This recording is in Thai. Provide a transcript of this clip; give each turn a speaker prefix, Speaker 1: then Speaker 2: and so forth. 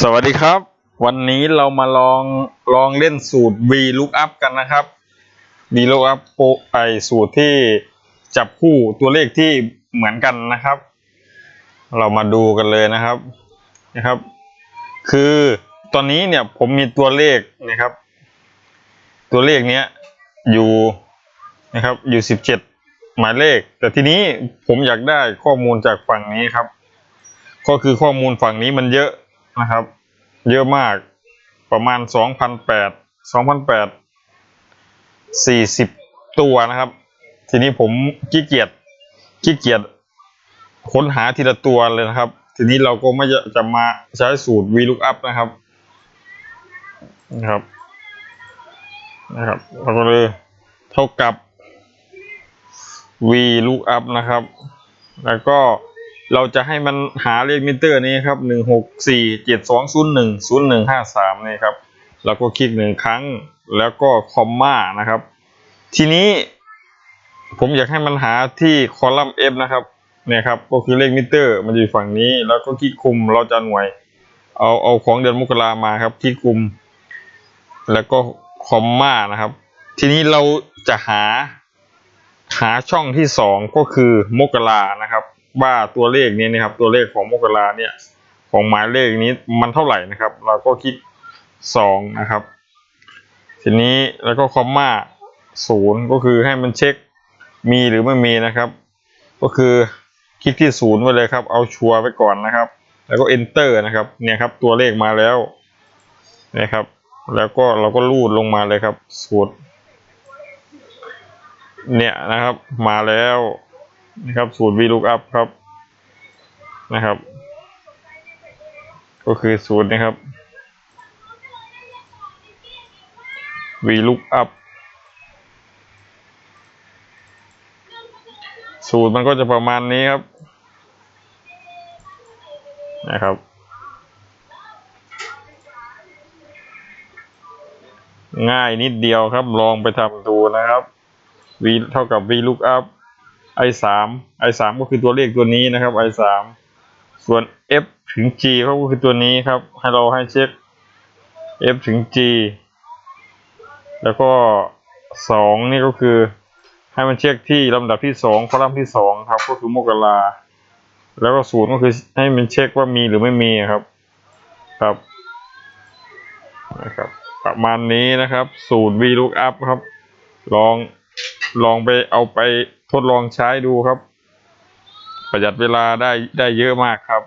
Speaker 1: สวัสดีครับ วันนี้เรามาลองลองเล่นสูตร V lookup กันนะครับ V lookup โปไอสูตรที่จับคู่ตัวเลขที่เหมือนกันนะครับ เรามาดูกันเลยนะครับนะครับ คือตอนนี้เนี่ยผมมีตัวเลขนะครับ ตัวเลขเนี้ยอยู่นะครับอยู่สิบเจ็ดหมายเลข แต่ทีนี้ผมอยากได้ข้อมูลจากฝั่งนี้ครับ ก็คือข้อมูลฝั่งนี้มันเยอะ นะครับ เยอะมากประมาณสองพันแปดสองพันแปดสี่สิบตัวนะครับ ทีนี้ผมขี้เกียจขี้เกียจค้นหาทีละตัวเลยนะครับ ทีนี้เราก็ไม่จะจะมาใช้สูตร VLOOKUP นะครับนะครับนะครับเราก็เลยเท่ากับ VLOOKUP นะครับ แล้วก็ เราจะให้มันหาเลขมิเตอร์นี้ครับหนึ่งหกสี่เจ็ดสองศูนย์หนึ่งศูนย์หนึ่งห้าสามนี่ครับแล้วก็คลิกหนึ่งครั้งแล้วก็คอมมานะครับ ทีนี้ผมอยากให้มันหาที่คอลัมน์ F นะครับเนี่ยครับก็คือเลขมิเตอร์ มันอยู่ฝั่งนี้ แล้วก็คลิกคุมเราจะหน่วย เอาเอาของเดือนมกรามาครับคลิกคุม แล้วก็คอมมานะครับ ทีนี้เราจะหาหาช่องที่สองก็คือมกรานะครับ ว่าตัวเลขนี้นะครับ ตัวเลขของมกราเนี่ย ของหมายเลขนี้มันเท่าไหร่นะครับ เราก็คลิกสองนะครับ ทีนี้แล้วก็คอมมาศูนย์ก็คือให้มันเช็คมีหรือไม่มีนะครับ ก็คือคลิกที่ศูนย์ไว้เลยครับ เอาชัวร์ไว้ก่อนนะครับ แล้วก็ enter นะครับ เนี่ยครับ ตัวเลขมาแล้วนะครับ แล้วก็เราก็ลูดลงมาเลยครับ สูตร เนี่ยนะครับ มาแล้ว นะครับสูตร VLOOKUP ครับนะครับ ก็คือสูตรนะครับ VLOOKUP สูตรมันก็จะประมาณนี้ครับ นะครับ ง่ายนิดเดียวครับ ลองไปทำดูนะครับ v เท่ากับ VLOOKUP i สาม i สามก็คือตัวเลขตัวนี้นะครับ i สามส่วน f ถึง g ก็คือตัวนี้ครับ ให้เราให้เช็ค f ถึง g แล้วก็สองนี่ก็คือ ให้มันเช็คที่ลำดับที่สองคอลัมน์ที่สองครับ ก็คือมกราแล้วก็ศูนย์ก็คือให้มันเช็คว่ามีหรือไม่มีครับ ครับนะครับ ประมาณนี้นะครับ สูตร VLOOKUP ครับ ลองลองไปเอาไป ทดลองใช้ดูครับ ประหยัดเวลาได้ได้เยอะมากครับ